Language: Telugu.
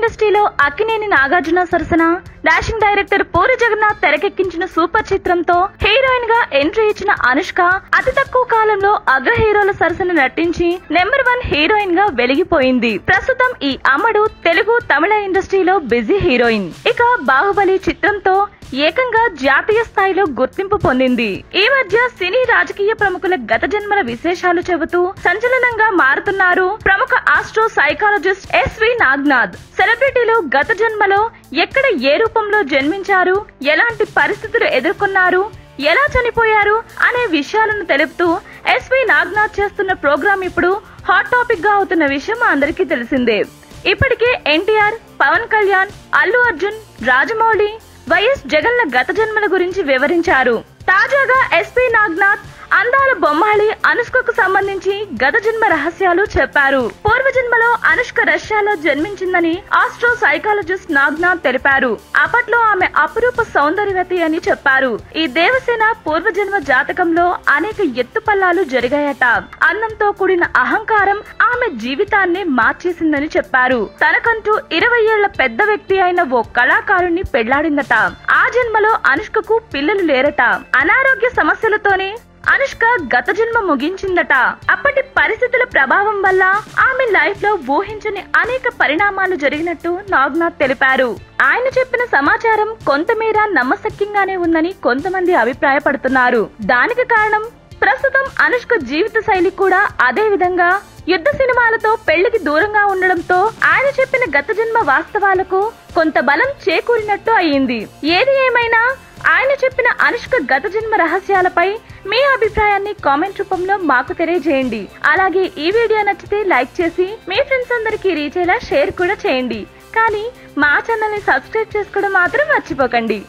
ఇండస్ట్రీలో అక్కినేని నాగార్జున సరసన డాషింగ్ డైరెక్టర్ పూరి జగన్నాథ్ తెరకెక్కించిన సూపర్ చిత్రంతో హీరోయిన్గా ఎంట్రీ ఇచ్చిన అనుష్క అతి తక్కువ కాలంలో అగ్ర హీరోల సరసన నటించి నెంబర్ వన్ హీరోయిన్గా వెలిగిపోయింది. ప్రస్తుతం ఈ అమ్మడు తెలుగు తమిళ ఇండస్ట్రీలో బిజీ హీరోయిన్. ఇక బాహుబలి చిత్రంతో ఏకంగా జాతీయ స్థాయిలో గుర్తింపు పొందింది. ఈ మధ్య సినీ రాజకీయ ప్రముఖుల గత జన్మల విశేషాలు చెబుతూ సంచలనంగా మారుతున్నారు ప్రముఖ ఆస్ట్రో సైకాలజిస్ట్ ఎస్వి నాగ్నాథ్. సెలబ్రిటీలు గత జన్మలో ఎక్కడ ఏ రూపంలో జన్మించారు ఎలాంటి పరిస్థితులు ఎదుర్కొన్నారు ఎలా చనిపోయారు అనే విషయాలను తెలుపుతూ ఎస్వి నాగ్నాథ్ చేస్తున్న ప్రోగ్రాం ఇప్పుడు హాట్ టాపిక్గా అవుతున్న విషయం అందరికీ తెలిసిందే. ఇప్పటికే ఎన్టీఆర్ పవన్ కళ్యాణ్ అల్లు అర్జున్ రాజమౌళి వైఎస్ జగన్ల గత జన్మల గురించి వివరించారు. తాజాగా ఎస్పీ నాగ్నాథ్ అందాల బొమ్మాళి అనుష్కకు సంబంధించి గత జన్మ రహస్యాలు చెప్పారు. పూర్వజన్మలో అనుష్క రష్యాలో జన్మించిందని ఆస్ట్రో సైకాలజిస్ట్ నాగ్నాథ్ తెలిపారు. అప్పట్లో ఆమె అపురూప సౌందర్యవతి అని చెప్పారు. ఈ దేవసేన పూర్వజన్మ జాతకంలో అనేక ఎత్తుపల్లాలు జరిగాయట. అందంతో కూడిన అహంకారం ఆమె జీవితాన్ని మార్చేసిందని చెప్పారు. తనకంటూ ఇరవై ఏళ్ళ పెద్ద వ్యక్తి అయిన ఓ కళాకారుణ్ణి పెళ్ళాడిందట. ఆ జన్మలో అనుష్కకు పిల్లలు లేరట. అనారోగ్య సమస్యలతోనే అనుష్క గత జన్మ ముగించిందట. అప్పటి పరిస్థితుల ప్రభావం వల్ల ఆమె లైఫ్లో ఊహించని అనేక పరిణామాలు జరిగినట్టు నాగ్నాథ్ తెలిపారు. ఆయన చెప్పిన సమాచారం కొంతమేర నమ్మశక్యంగానే ఉందని కొంతమంది అభిప్రాయపడుతున్నారు. దానికి కారణం ప్రస్తుతం అనుష్క జీవిత శైలి కూడా అదే విధంగా యుద్ధ సినిమాలతో పెళ్ళికి దూరంగా ఉండడంతో ఆయన చెప్పిన గత జన్మ వాస్తవాలకు కొంత బలం చేకూరినట్టు అయ్యింది ఏది ఏమైనా ఆయన చెప్పిన అనుష్క గత జన్మ రహస్యాలపై మీ అభిప్రాయాన్ని కామెంట్ రూపంలో మాకు తెలియజేయండి. అలాగే ఈ వీడియో నచ్చితే లైక్ చేసి మీ ఫ్రెండ్స్ అందరికీ రీచ్ అయ్యేలా షేర్ కూడా చేయండి. కానీ మా ఛానల్ని సబ్స్క్రైబ్ చేసుకోవడం మాత్రం మర్చిపోకండి.